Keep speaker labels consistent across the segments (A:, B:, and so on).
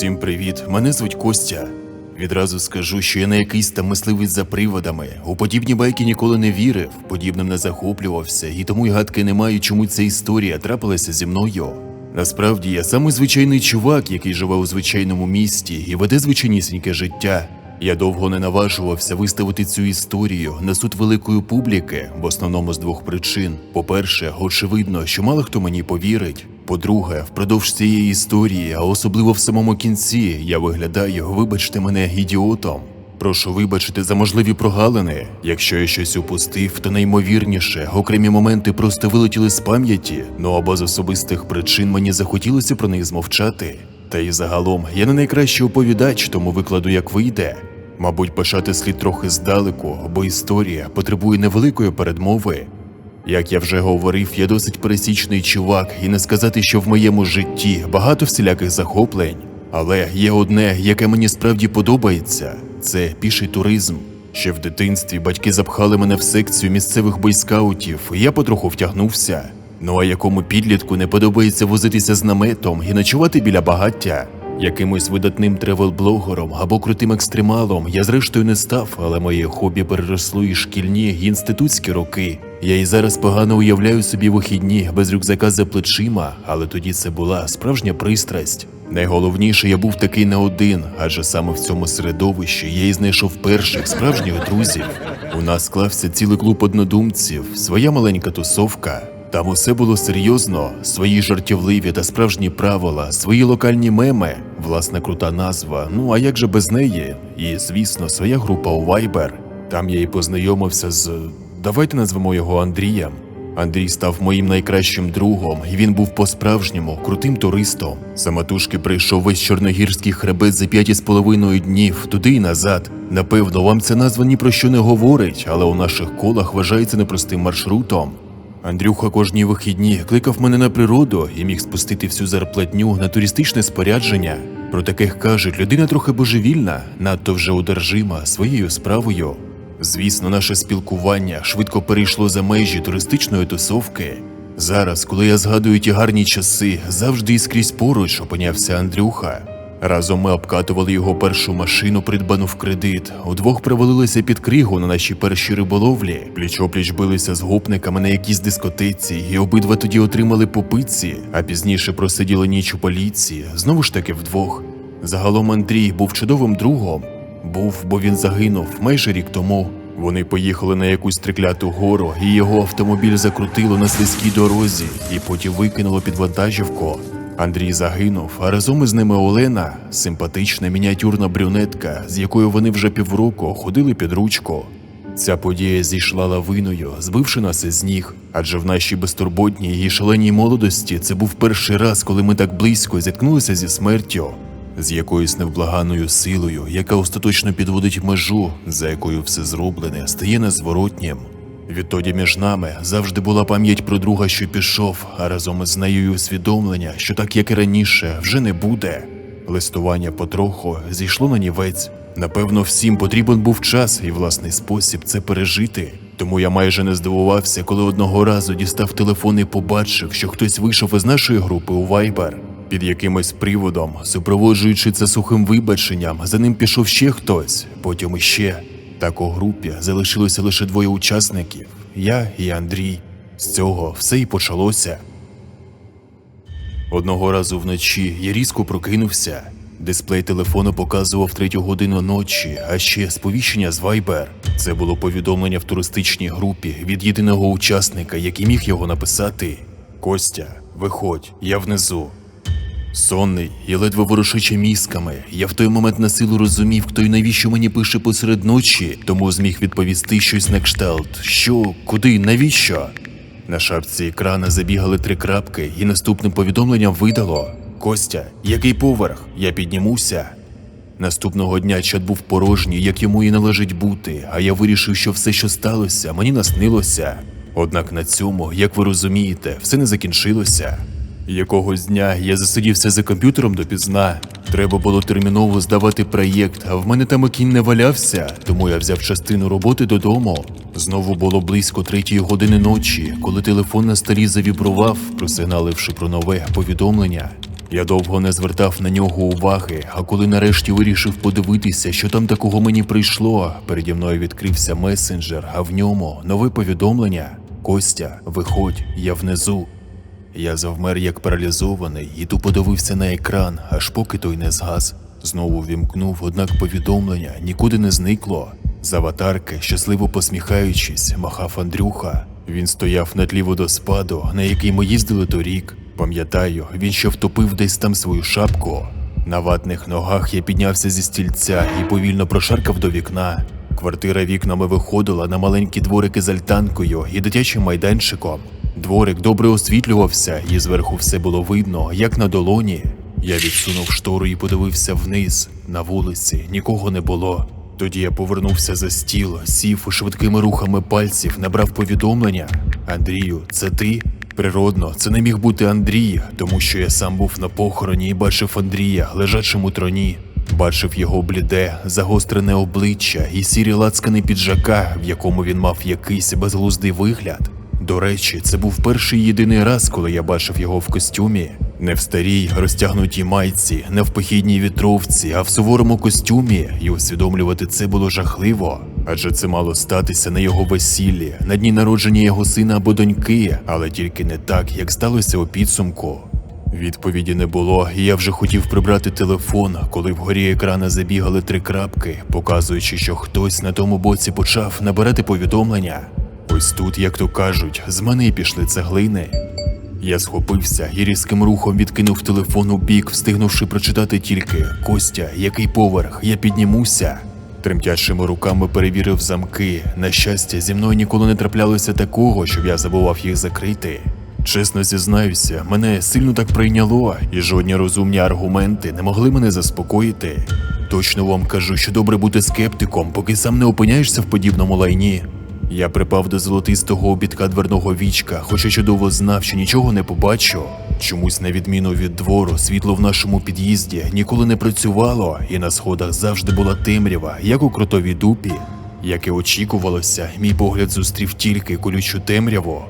A: Всім привіт, мене звуть Костя. Відразу скажу, що я не якийсь там мисливець за приводами. У подібні байки ніколи не вірив, подібним не захоплювався, і тому й гадки не маю, чому ця історія трапилася зі мною. Насправді я самий звичайний чувак, який живе у звичайному місті і веде звичайнісіньке життя. Я довго не наважувався виставити цю історію на суд великої публіки, в основному з двох причин. По-перше, очевидно, що мало хто мені повірить. По-друге, впродовж цієї історії, а особливо в самому кінці, я виглядаю, вибачте мене, ідіотом. Прошу вибачити за можливі прогалини. Якщо я щось упустив, то найімовірніше, окремі моменти просто вилетіли з пам'яті, ну або з особистих причин мені захотілося про них змовчати. Та й загалом я не найкращий оповідач, тому викладу як вийде. Мабуть, почати слід трохи здалеку, бо історія потребує невеликої передмови. Як я вже говорив, я досить пересічний чувак, і не сказати, що в моєму житті багато всіляких захоплень. Але є одне, яке мені справді подобається це піший туризм. Ще в дитинстві батьки запхали мене в секцію місцевих бойскаутів, і я потроху втягнувся. Ну а якому підлітку не подобається возитися з наметом і ночувати біля багаття? Якимось видатним тревел-блогером або крутим екстремалом я зрештою не став, але моє хобі переросло і шкільні, і інститутські роки. Я і зараз погано уявляю собі вихідні без рюкзака за плечима, але тоді це була справжня пристрасть. Найголовніше, я був такий не один, адже саме в цьому середовищі я і знайшов перших справжніх друзів. У нас склався цілий клуб однодумців, своя маленька тусовка. Там усе було серйозно, свої жартівливі та справжні правила, свої локальні меми, власна крута назва. Ну а як же без неї? І, звісно, своя група у Viber. Там я і познайомився з. Давайте назвемо його Андрієм. Андрій став моїм найкращим другом, і він був по-справжньому крутим туристом. Самотужки прийшов весь чорногірський хребет за п'ять із половиною днів туди і назад. Напевно, вам ця назва ні про що не говорить, але у наших колах вважається непростим маршрутом. Андрюха кожні вихідні кликав мене на природу і міг спустити всю зарплатню на туристичне спорядження. Про таких кажуть, людина трохи божевільна, надто вже одержима своєю справою. Звісно, наше спілкування швидко перейшло за межі туристичної тусовки. Зараз, коли я згадую ті гарні часи, завжди і скрізь поруч опинявся Андрюха. Разом ми обкатували його першу машину, придбану в кредит. Удвох привалилися під кригу на нашій першій риболовлі. Пліч-опліч билися з гопниками на якійсь дискотеці, і обидва тоді отримали по пиці, а пізніше просиділи ніч у поліції, знову ж таки вдвох. Загалом Андрій був чудовим другом. Був, бо він загинув майже рік тому. Вони поїхали на якусь трикляту гору, і його автомобіль закрутило на слизькій дорозі, і потім викинуло під вантажівку. Андрій загинув, а разом із ними Олена, симпатична мініатюрна брюнетка, з якою вони вже півроку ходили під ручку. Ця подія зійшла лавиною, збивши нас із ніг, адже в нашій безтурботній і шаленій молодості це був перший раз, коли ми так близько зіткнулися зі смертю, з якоюсь невблаганою силою, яка остаточно підводить межу, за якою все зроблене стає незворотнім. Відтоді між нами завжди була пам'ять про друга, що пішов, а разом із нею усвідомлення, що так як і раніше, вже не буде. Листування потроху зійшло на нівець. Напевно, всім потрібен був час і власний спосіб це пережити. Тому я майже не здивувався, коли одного разу дістав телефон і побачив, що хтось вийшов із нашої групи у Viber. Під якимось приводом, супроводжуючи це сухим вибаченням, за ним пішов ще хтось, потім іще. Так у групі залишилося лише двоє учасників я і Андрій. З цього все і почалося. Одного разу вночі я різко прокинувся. Дисплей телефону показував третю годину ночі, а ще сповіщення з Viber. Це було повідомлення в туристичній групі від єдиного учасника, який міг його написати: Костя, виходь, я внизу. Сонний і ледве ворушичи мізками, я в той момент на силу розумів, хто й навіщо мені пише посеред ночі, тому зміг відповісти щось на кшталт. Що, куди, навіщо? На шапці екрана забігали три крапки, і наступним повідомленням видало: Костя, який поверх? Я піднімуся. Наступного дня чат був порожній, як йому і належить бути, а я вирішив, що все, що сталося, мені наснилося. Однак на цьому, як ви розумієте, все не закінчилося. Якогось дня я засидівся за комп'ютером допізна. Треба було терміново здавати проєкт, а в мене там і кінь не валявся, тому я взяв частину роботи додому. Знову було близько третьої години ночі, коли телефон на столі завібрував, просигналивши про нове повідомлення. Я довго не звертав на нього уваги, а коли нарешті вирішив подивитися, що там такого мені прийшло, переді мною відкрився месенджер, а в ньому нове повідомлення: Костя, виходь, я внизу. Я завмер як паралізований і тупо дивився на екран, аж поки той не згас. Знову вімкнув, однак повідомлення нікуди не зникло. З аватарки, щасливо посміхаючись, махав Андрюха. Він стояв на тлі водоспаду, на який ми їздили торік. Пам'ятаю, він ще втопив десь там свою шапку. На ватних ногах я піднявся зі стільця і повільно прошаркав до вікна. Квартира вікнами виходила на маленькі дворики з альтанкою і дитячим майданчиком. Дворик добре освітлювався, і зверху все було видно, як на долоні. Я відсунув штору і подивився вниз. На вулиці нікого не було. Тоді я повернувся за стіл, сів швидкими рухами пальців набрав повідомлення. Андрію, це ти? Природно, це не міг бути Андрій, тому що я сам був на похороні і бачив Андрія, лежачим у троні. Бачив його бліде, загострене обличчя і сірі лацкани піджака, в якому він мав якийсь безглуздий вигляд. До речі, це був перший єдиний раз, коли я бачив його в костюмі. Не в старій розтягнутій майці, не в похідній вітровці, а в суворому костюмі, і усвідомлювати це було жахливо. Адже це мало статися на його весіллі, на дні народження його сина або доньки, але тільки не так, як сталося у підсумку. Відповіді не було, і я вже хотів прибрати телефон, коли вгорі екрана забігали три крапки, показуючи, що хтось на тому боці почав набирати повідомлення. Ось тут, як то кажуть, з мене пішли цеглини. Я схопився і різким рухом відкинув телефон у бік, встигнувши прочитати тільки Костя, який поверх, я піднімуся. Тремтячими руками перевірив замки. На щастя, зі мною ніколи не траплялося такого, щоб я забував їх закрити. Чесно зізнаюся, мене сильно так прийняло, і жодні розумні аргументи не могли мене заспокоїти. Точно вам кажу, що добре бути скептиком, поки сам не опиняєшся в подібному лайні. Я припав до золотистого обідка дверного вічка, хоча чудово знав, що нічого не побачу. Чомусь, на відміну від двору, світло в нашому під'їзді ніколи не працювало, і на сходах завжди була темрява, як у кротовій дупі. Як і очікувалося, мій погляд зустрів тільки колючу темряву.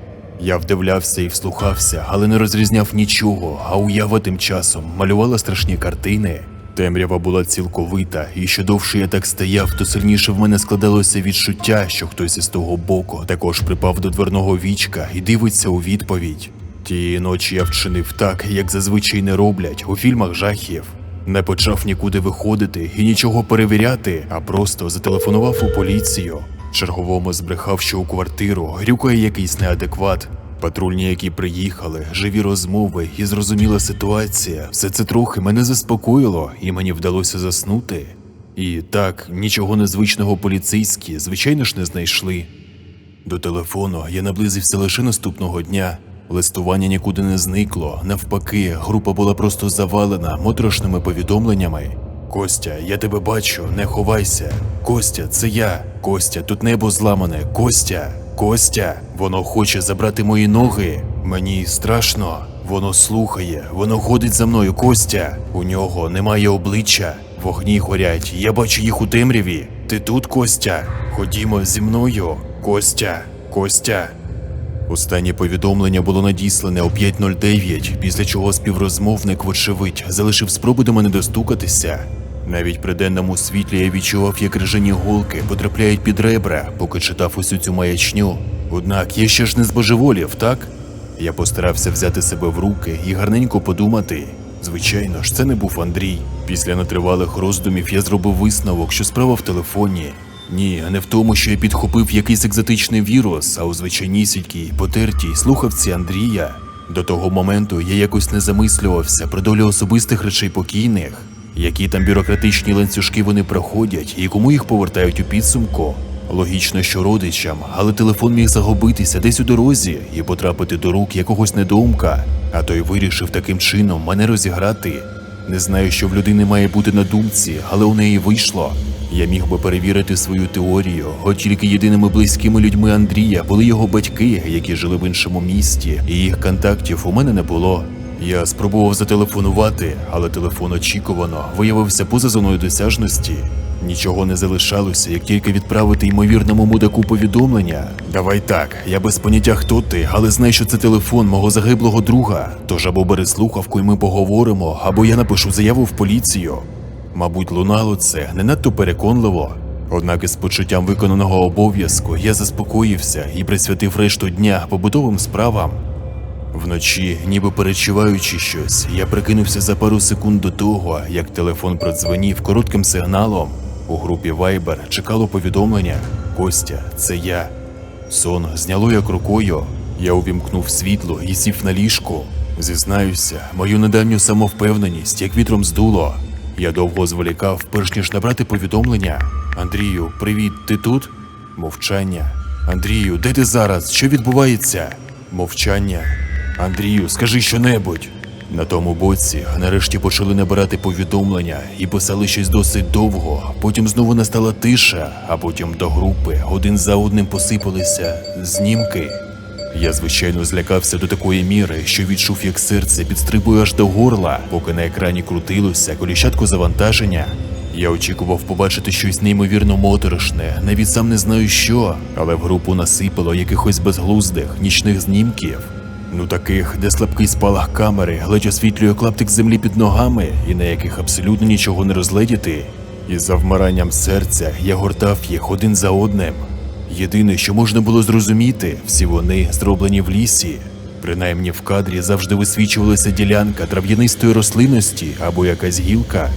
A: Я вдивлявся і вслухався, але не розрізняв нічого, а уява тим часом малювала страшні картини. Темрява була цілковита, і що довше я так стояв, то сильніше в мене складалося відчуття, що хтось із того боку також припав до дверного вічка і дивиться у відповідь. Тієї ночі я вчинив так, як зазвичай не роблять у фільмах жахів. Не почав нікуди виходити і нічого перевіряти, а просто зателефонував у поліцію. Черговому збрехав, що у квартиру грюкає якийсь неадекват. Патрульні, які приїхали, живі розмови і зрозуміла ситуація. Все це трохи мене заспокоїло, і мені вдалося заснути. І так, нічого незвичного поліцейські, звичайно ж, не знайшли. До телефону я наблизився лише наступного дня. Листування нікуди не зникло. Навпаки, група була просто завалена моторошними повідомленнями. Костя, я тебе бачу, не ховайся. Костя, це я. Костя, тут небо зламане. Костя, Костя, воно хоче забрати мої ноги. Мені страшно. Воно слухає, воно ходить за мною. Костя. У нього немає обличчя. Вогні горять. Я бачу їх у темряві. Ти тут, Костя? Ходімо зі мною. Костя, Костя. Останнє повідомлення було надіслане о 5.09, після чого співрозмовник, вочевидь, залишив спроби до мене достукатися. Навіть при денному світлі я відчував, як режені голки потрапляють під ребра, поки читав усю цю маячню. Однак я ще ж не збожеволів, так? Я постарався взяти себе в руки і гарненько подумати. Звичайно ж, це не був Андрій. Після нетривалих роздумів я зробив висновок, що справа в телефоні. Ні, а не в тому, що я підхопив якийсь екзотичний вірус, а у звичайнісінькій, потертій слухавці Андрія. До того моменту я якось не замислювався про долю особистих речей покійних, які там бюрократичні ланцюжки вони проходять і кому їх повертають у підсумку. Логічно, що родичам, але телефон міг загубитися десь у дорозі і потрапити до рук якогось недоумка, а той вирішив таким чином мене розіграти. Не знаю, що в людини має бути на думці, але у неї вийшло. Я міг би перевірити свою теорію, от тільки єдиними близькими людьми Андрія були його батьки, які жили в іншому місті, і їх контактів у мене не було. Я спробував зателефонувати, але телефон очікувано виявився поза зоною досяжності. Нічого не залишалося, як тільки відправити ймовірному мудаку повідомлення. Давай так, я без поняття хто ти, але знай, що це телефон мого загиблого друга. Тож або бери слухавку, і ми поговоримо, або я напишу заяву в поліцію. Мабуть, лунало це не надто переконливо. Однак із почуттям виконаного обов'язку я заспокоївся і присвятив решту дня побутовим справам. Вночі, ніби перечуваючи щось, я прикинувся за пару секунд до того, як телефон продзвонів коротким сигналом. У групі Viber чекало повідомлення: Костя, це я. Сон зняло як рукою. Я увімкнув світло і сів на ліжку. Зізнаюся, мою недавню самовпевненість як вітром здуло. Я довго зволікав, перш ніж набрати повідомлення. Андрію, привіт, ти тут? Мовчання. Андрію, де ти зараз? Що відбувається? Мовчання. Андрію, скажи щонебудь. На тому боці нарешті почали набирати повідомлення і писали щось досить довго. Потім знову настала тиша, а потім до групи один за одним посипалися знімки. Я, звичайно, злякався до такої міри, що відчув, як серце підстрибує аж до горла, поки на екрані крутилося коліщатко завантаження. Я очікував побачити щось неймовірно моторошне, навіть сам не знаю що, але в групу насипало якихось безглуздих нічних знімків. Ну таких, де слабкий спалах камери ледь освітлює клаптик землі під ногами, і на яких абсолютно нічого не розгледіти. І за вмиранням серця я гортав їх один за одним. Єдине, що можна було зрозуміти, всі вони зроблені в лісі. Принаймні в кадрі завжди висвічувалася ділянка трав'янистої рослинності або якась гілка.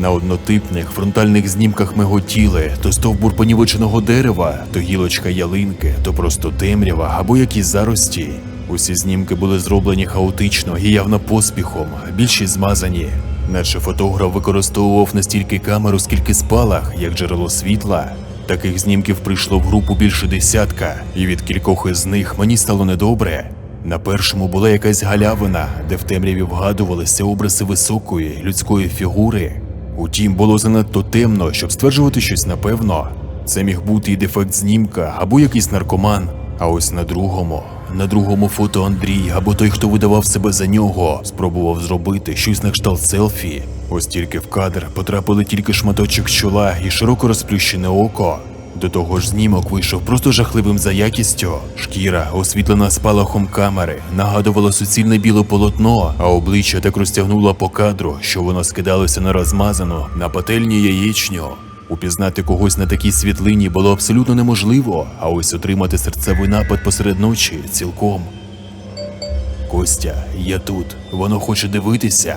A: На однотипних фронтальних знімках миготіли то стовбур понівеченого дерева, то гілочка ялинки, то просто темрява або якісь зарості. Усі знімки були зроблені хаотично і явно поспіхом, більшість змазані. Наче фотограф використовував настільки камеру, скільки спалах, як джерело світла. Таких знімків прийшло в групу більше десятка, і від кількох із них мені стало недобре. На першому була якась галявина, де в темряві вгадувалися образи високої людської фігури. Утім, було занадто темно, щоб стверджувати щось напевно. Це міг бути і дефект знімка, або якийсь наркоман. А ось на другому, на другому фото Андрій, або той, хто видавав себе за нього, спробував зробити щось на кшталт селфі. Ось тільки в кадр потрапили тільки шматочок чола і широко розплющене око. До того ж, знімок вийшов просто жахливим за якістю. Шкіра, освітлена спалахом камери, нагадувала суцільне біле полотно, а обличчя так розтягнуло по кадру, що воно скидалося на розмазану, на пательні яєчню. Упізнати когось на такій світлині було абсолютно неможливо, а ось отримати серцевий напад посеред ночі цілком. Костя, я тут. Воно хоче дивитися.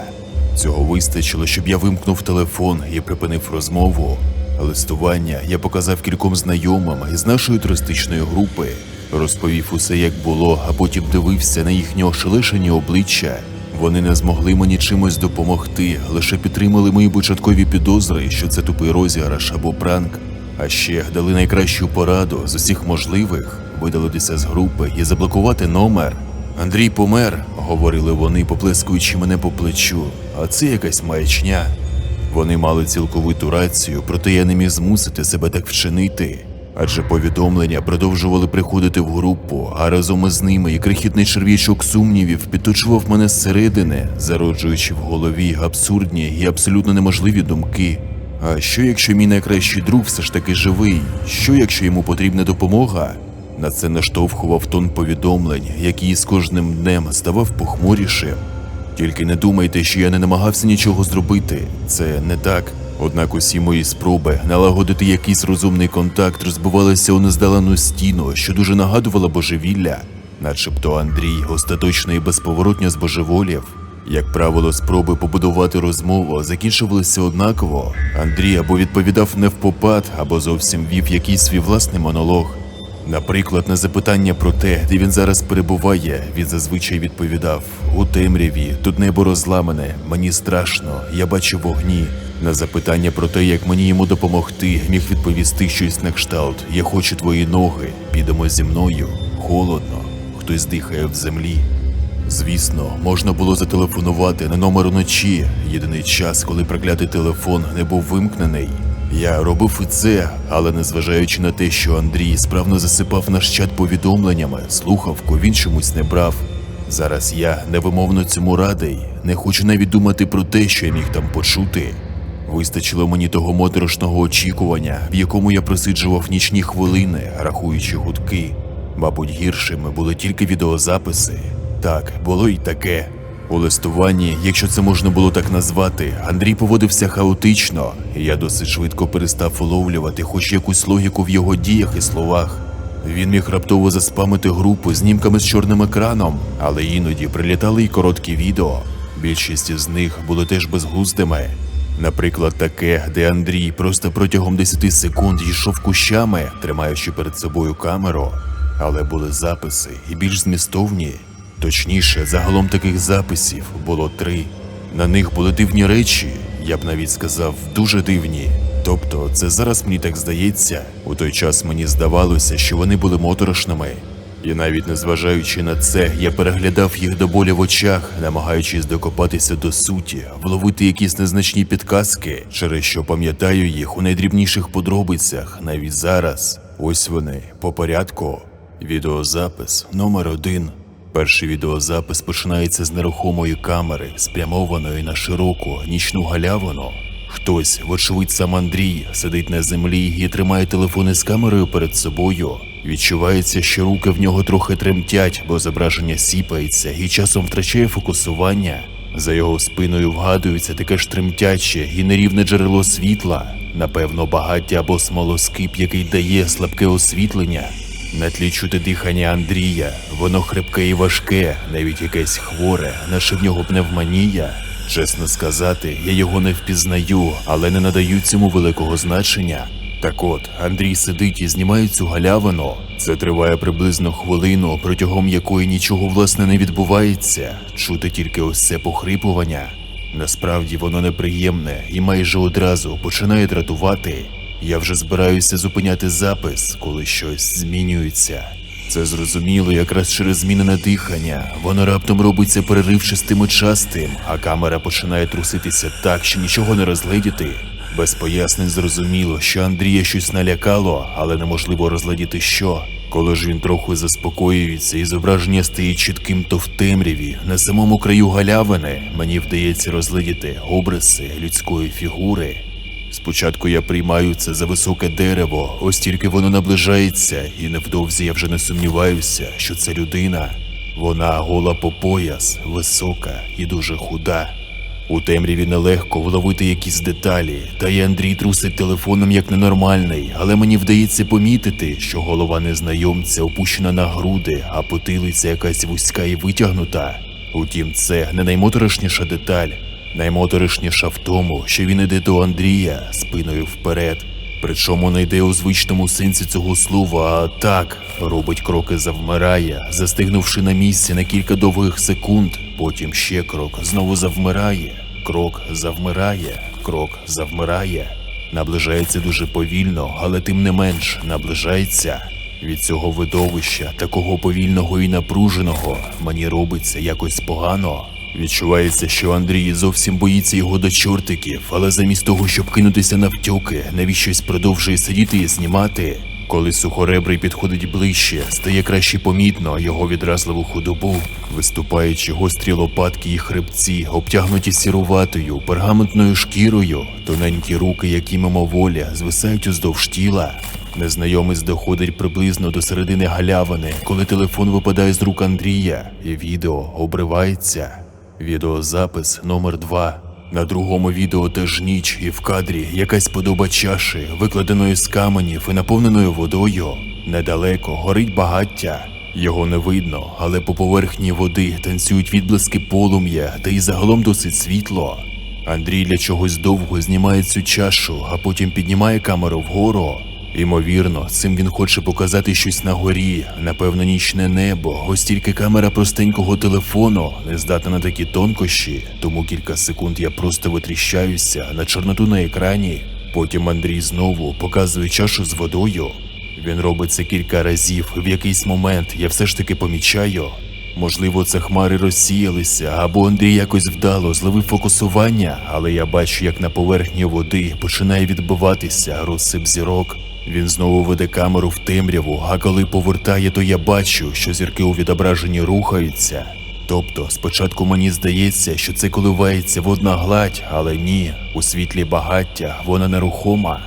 A: Цього вистачило, щоб я вимкнув телефон і припинив розмову. Листування я показав кільком знайомим із нашої туристичної групи, розповів усе, як було, а потім дивився на їхні ошелешені обличчя. Вони не змогли мені чимось допомогти, лише підтримали мої початкові підозри, що це тупий розіграш або пранк. А ще дали найкращу пораду з усіх можливих видалитися з групи і заблокувати номер. Андрій помер, говорили вони, поплескуючи мене по плечу. А це якась маячня. Вони мали цілковиту рацію, проте я не міг змусити себе так вчинити. Адже повідомлення продовжували приходити в групу, а разом із ними і крихітний черв'ячок сумнівів підточував мене зсередини, зароджуючи в голові абсурдні і абсолютно неможливі думки. А що якщо мій найкращий друг все ж таки живий? Що якщо йому потрібна допомога? На це наштовхував тон повідомлень, який з кожним днем ставав похмурішим. Тільки не думайте, що я не намагався нічого зробити. Це не так. Однак усі мої спроби налагодити якийсь розумний контакт розбивалися у нездалену стіну, що дуже нагадувала божевілля, начебто Андрій остаточно і безповоротньо збожеволів. Як правило, спроби побудувати розмову закінчувалися однаково. Андрій або відповідав не впопад, або зовсім вів якийсь свій власний монолог. Наприклад, на запитання про те, де він зараз перебуває, він зазвичай відповідав: у темряві, тут небо розламане, мені страшно, я бачу вогні. На запитання про те, як мені йому допомогти, міг відповісти щось на кшталт: Я хочу твої ноги, підемо зі мною, холодно, хтось дихає в землі. Звісно, можна було зателефонувати на номер уночі. Єдиний час, коли проклятий телефон не був вимкнений. Я робив і це, але незважаючи на те, що Андрій справно засипав наш чат повідомленнями, слухавку він чомусь не брав. Зараз я невимовно цьому радий, не хочу навіть думати про те, що я міг там почути. Вистачило мені того моторошного очікування, в якому я просиджував нічні хвилини, рахуючи гудки. Мабуть, гіршими були тільки відеозаписи. Так, було й таке. У листуванні, якщо це можна було так назвати, Андрій поводився хаотично, і я досить швидко перестав уловлювати хоч якусь логіку в його діях і словах. Він міг раптово заспамити групу знімками з чорним екраном, але іноді прилітали й короткі відео. Більшість з них були теж безглуздими. Наприклад, таке, де Андрій просто протягом 10 секунд йшов кущами, тримаючи перед собою камеру, але були записи і більш змістовні. Точніше, загалом таких записів було три. На них були дивні речі, я б навіть сказав, дуже дивні. Тобто, це зараз мені так здається. У той час мені здавалося, що вони були моторошними. І навіть незважаючи на це, я переглядав їх до болі в очах, намагаючись докопатися до суті, вловити якісь незначні підказки, через що пам'ятаю їх у найдрібніших подробицях, навіть зараз. Ось вони, по порядку. Відеозапис номер один. Перший відеозапис починається з нерухомої камери, спрямованої на широку нічну галявину. Хтось, вочевидь сам Андрій, сидить на землі і тримає телефон із камерою перед собою. Відчувається, що руки в нього трохи тремтять, бо зображення сіпається і часом втрачає фокусування. За його спиною вгадується таке ж тремтяче і нерівне джерело світла, напевно, багаття або смолоскип, який дає слабке освітлення. На тлі чути дихання Андрія, воно хрипке і важке, навіть якесь хворе, наче в нього пневмонія. Чесно сказати, я його не впізнаю, але не надаю цьому великого значення. Так от, Андрій сидить і знімає цю галявину. Це триває приблизно хвилину, протягом якої нічого власне не відбувається. Чути тільки ось це похрипування. Насправді воно неприємне і майже одразу починає дратувати. Я вже збираюся зупиняти запис, коли щось змінюється. Це зрозуміло якраз через змінене дихання. Воно раптом робиться переривчастим і частим, а камера починає труситися так, що нічого не розгледіти. Без пояснень зрозуміло, що Андрія щось налякало, але неможливо розглядіти що. Коли ж він трохи заспокоюється і зображення стає чітким, то в темряві, на самому краю галявини, мені вдається розглядіти обриси людської фігури. Спочатку я приймаю це за високе дерево, ось тільки воно наближається, і невдовзі я вже не сумніваюся, що це людина. Вона гола по пояс, висока і дуже худа. У темряві нелегко вловити якісь деталі, та й Андрій трусить телефоном як ненормальний, але мені вдається помітити, що голова незнайомця опущена на груди, а потилиця якась вузька і витягнута. Утім, це не наймоторошніша деталь. Наймоторошніша в тому, що він іде до Андрія спиною вперед. Причому не йде у звичному сенсі цього слова, а так робить кроки завмирає, застигнувши на місці на кілька довгих секунд, потім ще крок знову завмирає, крок завмирає, крок завмирає. Наближається дуже повільно, але тим не менш наближається. Від цього видовища, такого повільного і напруженого, мені робиться якось погано. Відчувається, що Андрій зовсім боїться його до чортиків, але замість того, щоб кинутися навтьоки, навіщось продовжує сидіти і знімати. Коли сухоребрий підходить ближче, стає краще помітно його відразливу худобу, виступаючи гострі лопатки і хребці, обтягнуті сіруватою, пергаментною шкірою, тоненькі руки, які мимоволі, звисають уздовж тіла. Незнайомець доходить приблизно до середини галявини, коли телефон випадає з рук Андрія, і відео обривається. Відеозапис номер 2 На другому відео теж ніч, і в кадрі якась подоба чаші, викладеної з каменів і наповненою водою. Недалеко горить багаття. Його не видно, але по поверхні води танцюють відблиски полум'я, та й загалом досить світло. Андрій для чогось довго знімає цю чашу, а потім піднімає камеру вгору. Ймовірно, цим він хоче показати щось на горі, напевно, нічне небо, ось тільки камера простенького телефону не здатна на такі тонкощі, тому кілька секунд я просто витріщаюся на чорноту на екрані. Потім Андрій знову показує чашу з водою. Він робить це кілька разів, в якийсь момент я все ж таки помічаю. Можливо, це хмари розсіялися, або Андрій якось вдало зловив фокусування, але я бачу, як на поверхні води починає відбиватися розсип зірок. Він знову веде камеру в темряву, а коли повертає, то я бачу, що зірки у відображенні рухаються. Тобто, спочатку мені здається, що це коливається водна гладь, але ні, у світлі багаття вона нерухома.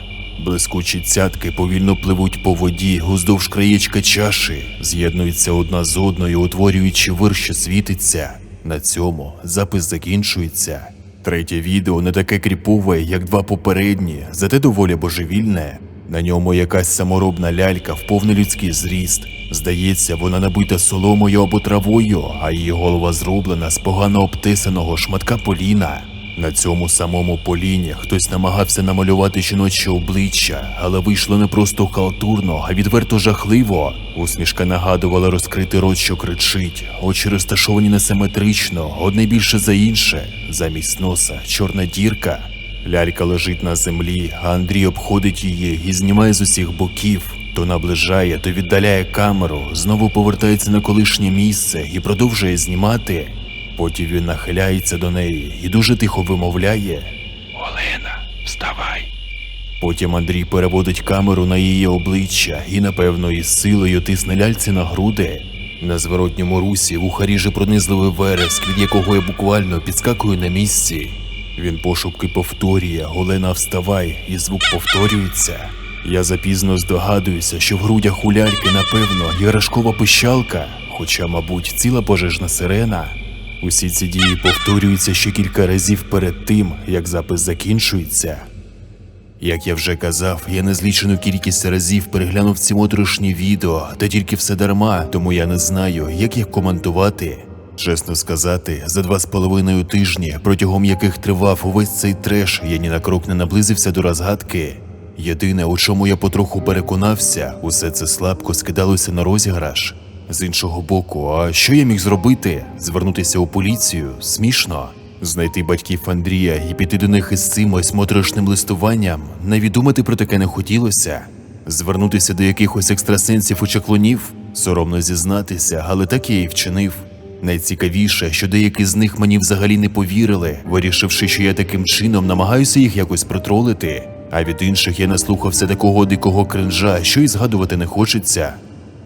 A: Блискучі цятки повільно пливуть по воді уздовж краєчка чаші, з'єднуються одна з одною, утворюючи вир, що світиться. На цьому запис закінчується. Третє відео не таке кріпове, як два попередні, зате доволі божевільне. На ньому якась саморобна лялька в повний людський зріст. Здається, вона набита соломою або травою, а її голова зроблена з погано обтисаного шматка поліна. На цьому самому поліні хтось намагався намалювати жіноче обличчя, але вийшло не просто халтурно, а відверто жахливо. Усмішка нагадувала розкритий рот, що кричить, очі розташовані несиметрично, одне більше за інше. Замість носа чорна дірка. Лялька лежить на землі, а Андрій обходить її і знімає з усіх боків. То наближає, то віддаляє камеру, знову повертається на колишнє місце і продовжує знімати. Потім він нахиляється до неї і дуже тихо вимовляє.
B: Олена, вставай.
A: Потім Андрій переводить камеру на її обличчя і, напевно, із силою тисне ляльці на груди. На зворотньому русі вуха ріже пронизливий вереск, від якого я буквально підскакую на місці. Він пошупки повторює Олена, вставай, і звук повторюється. Я запізно здогадуюся, що в грудях у ляльки, напевно, іграшкова пищалка, хоча, мабуть, ціла пожежна сирена. Усі ці дії повторюються ще кілька разів перед тим, як запис закінчується. Як я вже казав, я незлічену кількість разів переглянув ці моторошні відео, та тільки все дарма, тому я не знаю, як їх коментувати. Чесно сказати, за два з половиною тижні, протягом яких тривав увесь цей треш, я ні на крок не наблизився до розгадки. Єдине, у чому я потроху переконався, усе це слабко скидалося на розіграш. З іншого боку, а що я міг зробити? Звернутися у поліцію? Смішно. Знайти батьків Андрія і піти до них із цим ось моторошним листуванням, навіть думати про таке не хотілося. Звернутися до якихось екстрасенсів у чаклунів, соромно зізнатися, але так я і вчинив. Найцікавіше, що деякі з них мені взагалі не повірили, вирішивши, що я таким чином намагаюся їх якось протролити. А від інших я наслухався такого дикого кринжа, що й згадувати не хочеться.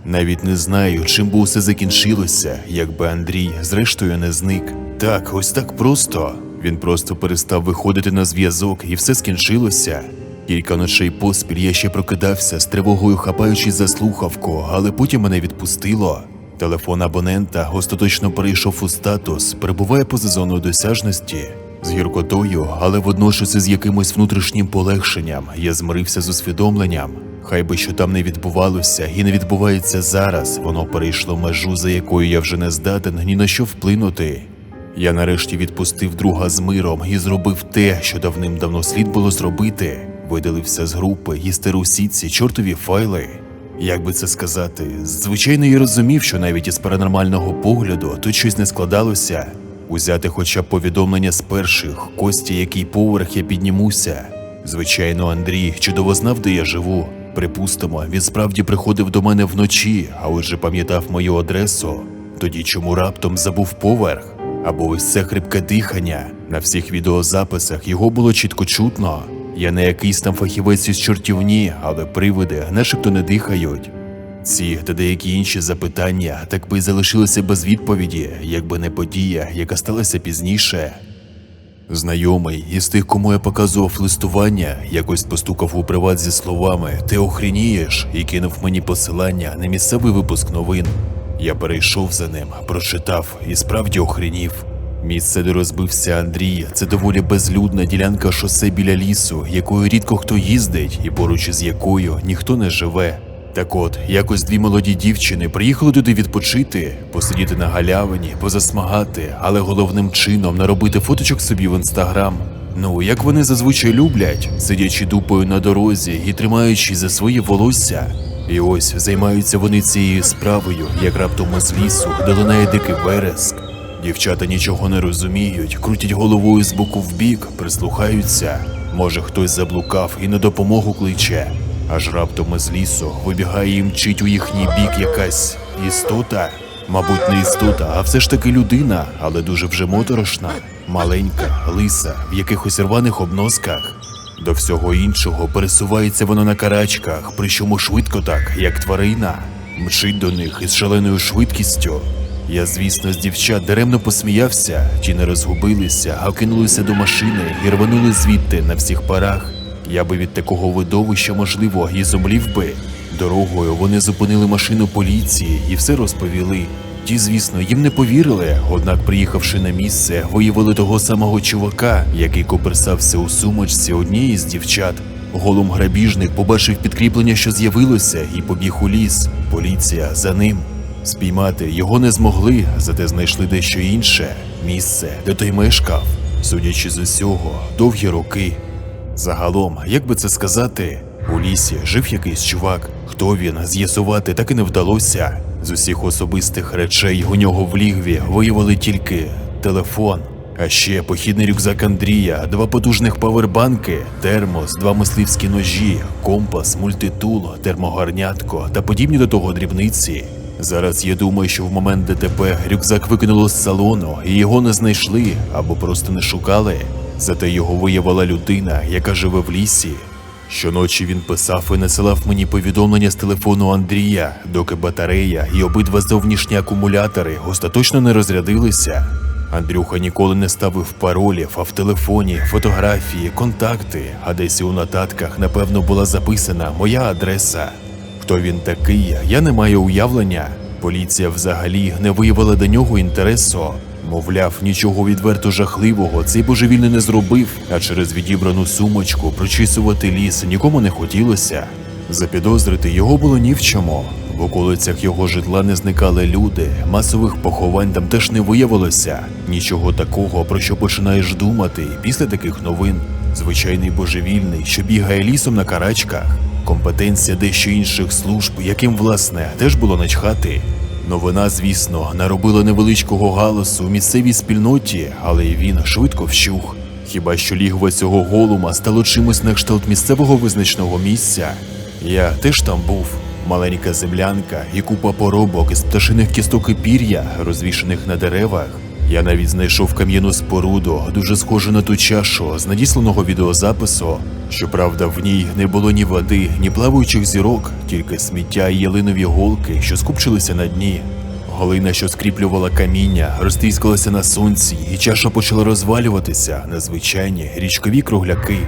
A: Навіть не знаю, чим би усе закінчилося, якби Андрій зрештою не зник. Так, ось так просто. Він просто перестав виходити на зв'язок, і все скінчилося. Кілька ночей поспіль я ще прокидався з тривогою хапаючись за слухавку, але потім мене відпустило. Телефон абонента остаточно перейшов у статус, перебуває поза зоною досяжності. З гіркотою, але водночас із якимось внутрішнім полегшенням я змирився з усвідомленням. Хай би що там не відбувалося і не відбувається зараз, воно перейшло межу, за якою я вже не здатен ні на що вплинути. Я нарешті відпустив друга з миром і зробив те, що давним-давно слід було зробити. Видалився з групи і стер усі ці чортові файли. Як би це сказати, звичайно, я розумів, що навіть із паранормального погляду тут щось не складалося. Узяти хоча б повідомлення з перших, Кості, який поверх я піднімуся. Звичайно, Андрій чудово знав, де я живу. Припустимо, він справді приходив до мене вночі, а отже пам'ятав мою адресу. Тоді чому раптом забув поверх? Або ось це хрипке дихання. На всіх відеозаписах його було чітко чутно. Я не якийсь там фахівець із чортівні, але привиди начебто не дихають. Ці та деякі інші запитання так би й залишилися без відповіді, якби не подія, яка сталася пізніше. Знайомий із тих, кому я показував листування, якось постукав у приват зі словами Ти охренієш і кинув мені посилання на місцевий випуск новин. Я перейшов за ним, прочитав і справді охренів. Місце, де розбився Андрій, це доволі безлюдна ділянка шосе біля лісу, якою рідко хто їздить, і поруч із якою ніхто не живе. Так от, якось дві молоді дівчини приїхали туди відпочити, посидіти на галявині, позасмагати, але головним чином наробити фоточок собі в інстаграм. Ну, як вони зазвичай люблять, сидячи дупою на дорозі і тримаючи за свої волосся. І ось займаються вони цією справою, як раптом із лісу долинає дикий вереск. Дівчата нічого не розуміють, крутять головою з боку в бік, прислухаються. Може, хтось заблукав і на допомогу кличе. Аж раптом із лісу вибігає і мчить у їхній бік якась істота. Мабуть, не істота, а все ж таки людина, але дуже вже моторошна, маленька, лиса, в якихось рваних обносках. До всього іншого пересувається воно на карачках, причому швидко так, як тварина, мчить до них із шаленою швидкістю. Я, звісно, з дівчат даремно посміявся, ті не розгубилися, а кинулися до машини і рванули звідти на всіх парах. Я би від такого видовища, можливо, і зумлів би. Дорогою вони зупинили машину поліції і все розповіли. Ті, звісно, їм не повірили, однак, приїхавши на місце, виявили того самого чувака, який коперсався у сумочці однієї з дівчат. Голум грабіжник побачив підкріплення, що з'явилося, і побіг у ліс. Поліція за ним. Спіймати його не змогли, зате знайшли дещо інше місце, де той мешкав. Судячи з усього, довгі роки. Загалом, як би це сказати, у лісі жив якийсь чувак. Хто він, з'ясувати так і не вдалося. З усіх особистих речей у нього в лігві виявили тільки телефон. А ще похідний рюкзак Андрія, два потужних павербанки, термос, два мисливські ножі, компас, мультитул, термогарнятко та подібні до того дрібниці. Зараз я думаю, що в момент ДТП рюкзак викинуло з салону і його не знайшли або просто не шукали. Зате його виявила людина, яка живе в лісі. Щоночі він писав і надсилав мені повідомлення з телефону Андрія, доки батарея і обидва зовнішні акумулятори остаточно не розрядилися. Андрюха ніколи не ставив паролів, а в телефоні, фотографії, контакти, а десь у нотатках, напевно, була записана моя адреса. Хто він такий, я не маю уявлення. Поліція взагалі не виявила до нього інтересу. Мовляв, нічого відверто жахливого цей божевільний не зробив, а через відібрану сумочку прочісувати ліс нікому не хотілося. Запідозрити його було ні в чому. В околицях його житла не зникали люди, масових поховань там теж не виявилося. Нічого такого, про що починаєш думати після таких новин. Звичайний божевільний, що бігає лісом на карачках. Компетенція дещо інших служб, яким, власне, теж було начхати. Новина, звісно, наробила невеличкого галасу у місцевій спільноті, але й він швидко вщух. Хіба що лігва цього голума стало чимось на кшталт місцевого визначного місця? Я теж там був. Маленька землянка і купа поробок із пташиних кісток і пір'я, розвішаних на деревах. Я навіть знайшов кам'яну споруду, дуже схожу на ту чашу з надісланого відеозапису. Щоправда, в ній не було ні води, ні плаваючих зірок, тільки сміття і ялинові голки, що скупчилися на дні. Глина, що скріплювала каміння, розтріскалася на сонці, і чаша почала розвалюватися на звичайні річкові кругляки.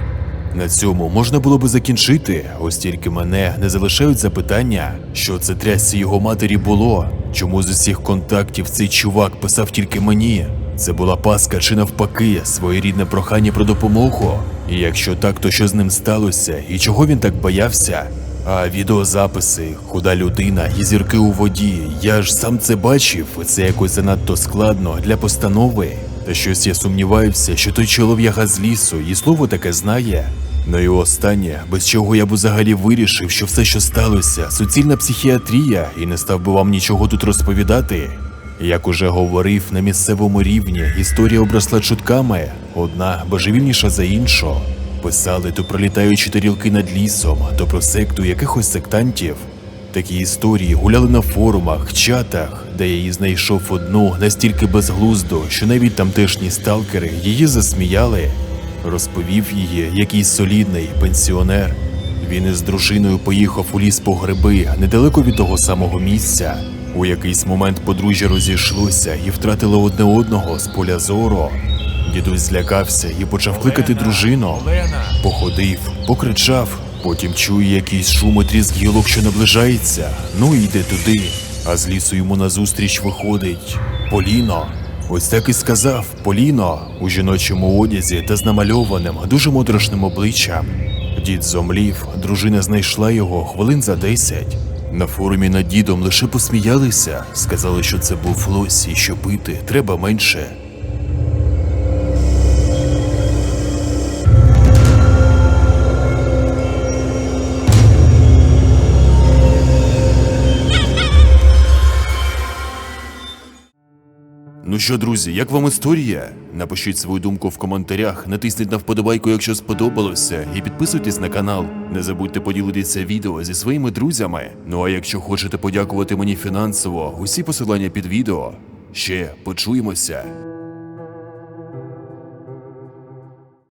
A: На цьому можна було би закінчити, ось тільки мене не залишають запитання, що це трясці його матері було, чому з усіх контактів цей чувак писав тільки мені. Це була паска чи навпаки, своєрідне прохання про допомогу. І якщо так, то що з ним сталося, і чого він так боявся? А відеозаписи, худа людина і зірки у воді. Я ж сам це бачив, це якось занадто складно для постанови. Та щось я сумніваюся, що той чолов'яга з лісу і слово таке знає. Ну і останнє, без чого я б взагалі вирішив, що все, що сталося, суцільна психіатрія, і не став би вам нічого тут розповідати. Як уже говорив, на місцевому рівні історія обросла чутками, одна божевільніша за іншу. Писали то про літаючі тарілки над лісом, то про секту якихось сектантів. Такі історії гуляли на форумах, чатах, де я її знайшов одну настільки безглуздо, що навіть тамтешні сталкери її засміяли. Розповів її якийсь солідний пенсіонер. Він із дружиною поїхав у ліс по гриби недалеко від того самого місця. У якийсь момент подружжя розійшлося і втратило одне одного з поля зору. Дідусь злякався і почав кликати дружину. Походив, покричав, потім чує якийсь шум і тріск гілок, що наближається. Ну і йде туди. А з лісу йому назустріч виходить Поліно. Ось так і сказав Поліно у жіночому одязі та з намальованим, дуже моторошним обличчям. Дід зомлів, дружина знайшла його хвилин за десять. На форумі над дідом лише посміялися, сказали, що це був лось і що пити треба менше. Що, друзі, як вам історія? Напишіть свою думку в коментарях, натисніть на вподобайку, якщо сподобалося, і підписуйтесь на канал. Не забудьте поділитися відео зі своїми друзями. Ну а якщо хочете подякувати мені фінансово, усі посилання під відео. Ще почуємося.